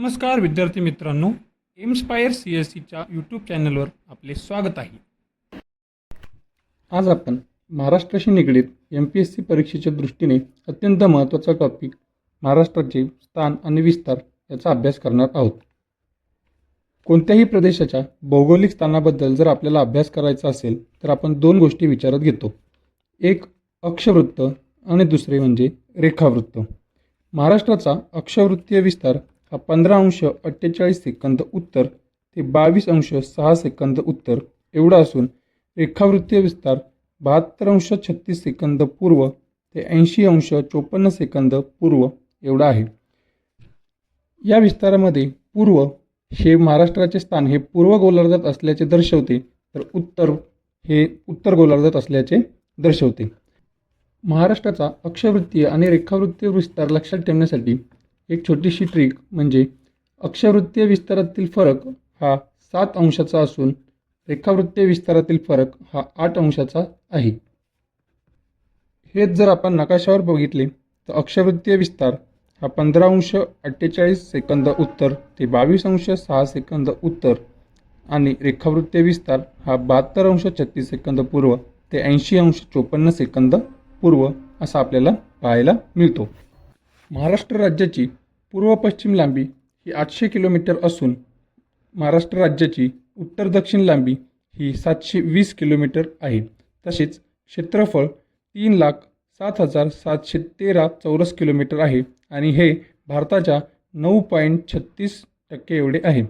नमस्कार विद्यार्थी मित्रांनो. एम्स्पायर सी एस सीच्या यूट्यूब चॅनलवर आपले स्वागत आहे. आज आपण महाराष्ट्राशी निगडीत एम पी एस सी परीक्षेच्या दृष्टीने अत्यंत महत्त्वाचा टॉपिक महाराष्ट्राचे स्थान आणि विस्तार याचा अभ्यास करणार आहोत. कोणत्याही प्रदेशाच्या भौगोलिक स्थानाबद्दल जर आपल्याला अभ्यास करायचा असेल तर आपण दोन गोष्टी विचारात घेतो. एक अक्षवृत्त आणि दुसरे म्हणजे रेखावृत्त. महाराष्ट्राचा अक्षवृत्तीय विस्तार पंधरा अंश अठ्ठेचाळीस सेकंद उत्तर ते बावीस अंश सहा सेकंद उत्तर एवढा असून रेखावृत्तीय विस्तार बहात्तर अंश छत्तीस सेकंद पूर्व ते ऐंशी अंश चोपन्न सेकंद पूर्व एवढा आहे. या विस्तारामध्ये पूर्व हे महाराष्ट्राचे स्थान हे पूर्व गोलार्धात असल्याचे दर्शवते तर उत्तर हे उत्तर गोलार्धात असल्याचे दर्शवते. महाराष्ट्राचा अक्षवृत्तीय आणि रेखावृत्तीय विस्तार लक्षात ठेवण्यासाठी एक छोटीशी ट्रिक म्हणजे अक्षवृत्तीय विस्तारातील फरक हा सात अंशाचा असून रेखावृत्तीय विस्तारातील फरक हा आठ अंशाचा आहे. हेच जर आपण नकाशावर बघितले तर अक्षवृत्तीय विस्तार हा पंधरा अंश अठ्ठेचाळीस सेकंद उत्तर ते बावीस अंश सहा सेकंद उत्तर आणि रेखावृत्तीय विस्तार हा बहात्तर अंश छत्तीस सेकंद पूर्व ते ऐंशी अंश चोपन्न सेकंद पूर्व असा आपल्याला पाहायला मिळतो. महाराष्ट्र राज्याची पूर्व पश्चिम लांबी ही आठशे किलोमीटर असून महाराष्ट्र राज्याची उत्तर दक्षिण लांबी ही सातशे वीस किलोमीटर आहे. तसेच क्षेत्रफळ तीन लाख सात हजार सातशे तेरा चौरस किलोमीटर आहे आणि हे भारताच्या नऊ पॉईंट छत्तीस टक्के एवढे आहे.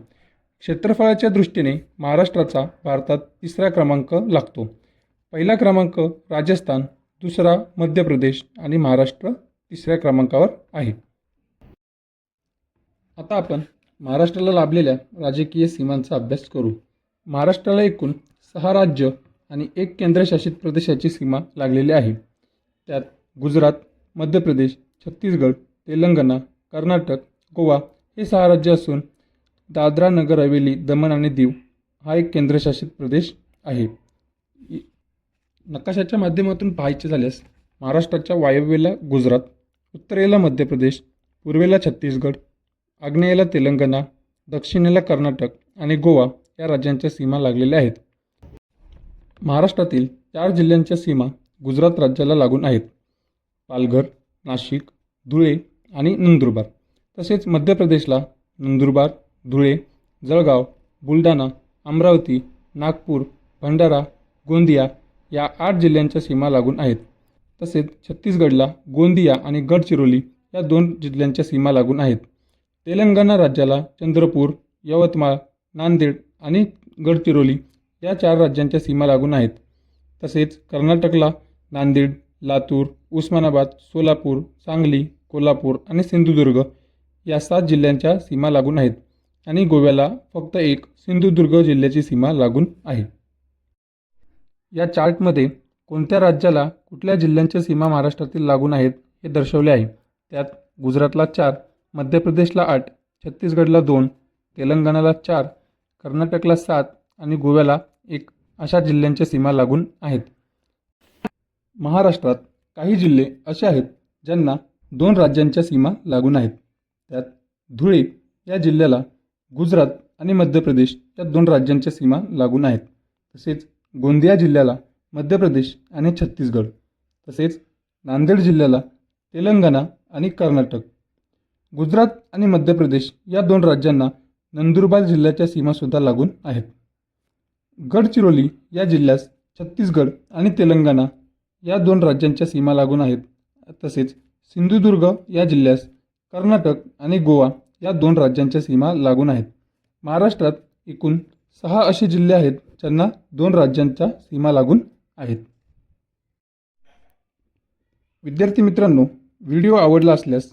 क्षेत्रफळाच्या दृष्टीने महाराष्ट्राचा भारतात तिसरा क्रमांक लागतो. पहिला क्रमांक राजस्थान दुसरा मध्य प्रदेश आणि महाराष्ट्र तिसऱ्या क्रमांकावर आहे. आता आपण महाराष्ट्राला लाभलेल्या राजकीय सीमांचा अभ्यास करू. महाराष्ट्राला एकूण सहा राज्य आणि एक केंद्रशासित प्रदेशाची सीमा लागलेली आहे. त्यात गुजरात मध्य प्रदेश छत्तीसगड तेलंगणा कर्नाटक गोवा हे सहा राज्य असून दादरा नगर हवेली दमण आणि दीव हा एक केंद्रशासित प्रदेश आहे. नकाशाच्या माध्यमातून पाहायचे झाल्यास महाराष्ट्राच्या वायव्येला गुजरात उत्तरेला मध्य प्रदेश पूर्वेला छत्तीसगड आग्नेयेला तेलंगणा दक्षिणेला कर्नाटक आणि गोवा या राज्यांच्या सीमा लागलेल्या आहेत. महाराष्ट्रातील चार जिल्ह्यांच्या सीमा गुजरात राज्याला लागून आहेत. पालघर नाशिक धुळे आणि नंदुरबार. तसेच मध्य प्रदेशला नंदुरबार धुळे जळगाव बुलढाणा अमरावती नागपूर भंडारा गोंदिया या आठ जिल्ह्यांच्या सीमा लागून आहेत. तसेच छत्तीसगडला गोंदिया आणि गडचिरोली या दोन जिल्ह्यांच्या सीमा लागून आहेत. तेलंगणा राज्याला चंद्रपूर यवतमाळ नांदेड आणि गडचिरोली या चार राज्यांच्या सीमा लागून आहेत. तसेच कर्नाटकला नांदेड लातूर उस्मानाबाद सोलापूर सांगली कोल्हापूर आणि सिंधुदुर्ग या सात जिल्ह्यांच्या सीमा लागून आहेत आणि गोव्याला फक्त एक सिंधुदुर्ग जिल्ह्याची सीमा लागून आहे. या चार्टमध्ये कोणत्या राज्याला कुठल्या जिल्ह्यांच्या सीमा महाराष्ट्रातील लागून आहेत हे दर्शवले आहे. त्यात गुजरातला चार मध्य प्रदेशला आठ छत्तीसगडला दोन तेलंगणाला चार कर्नाटकला सात आणि गोव्याला एक अशा जिल्ह्यांच्या सीमा लागून आहेत. महाराष्ट्रात काही जिल्हे असे आहेत ज्यांना दोन राज्यांच्या सीमा लागून आहेत. त्यात धुळे या जिल्ह्याला गुजरात आणि मध्य प्रदेश या दोन राज्यांच्या सीमा लागून आहेत. तसेच गोंदिया जिल्ह्याला मध्य प्रदेश आणि छत्तीसगड. तसेच नांदेड जिल्ह्याला तेलंगणा आणि कर्नाटक. गुजरात आणि मध्य प्रदेश या दोन राज्यांना नंदुरबार जिल्ह्याच्या सीमासुद्धा लागून आहेत. गडचिरोली या जिल्ह्यास छत्तीसगड आणि तेलंगणा या दोन राज्यांच्या सीमा लागून आहेत. तसेच सिंधुदुर्ग या जिल्ह्यास कर्नाटक आणि गोवा या दोन राज्यांच्या सीमा लागून आहेत. महाराष्ट्रात एकूण सहा असे जिल्हे आहेत ज्यांना दोन राज्यांच्या सीमा लागून आहेत. विद्यार्थी मित्रांनो व्हिडिओ आवडला असल्यास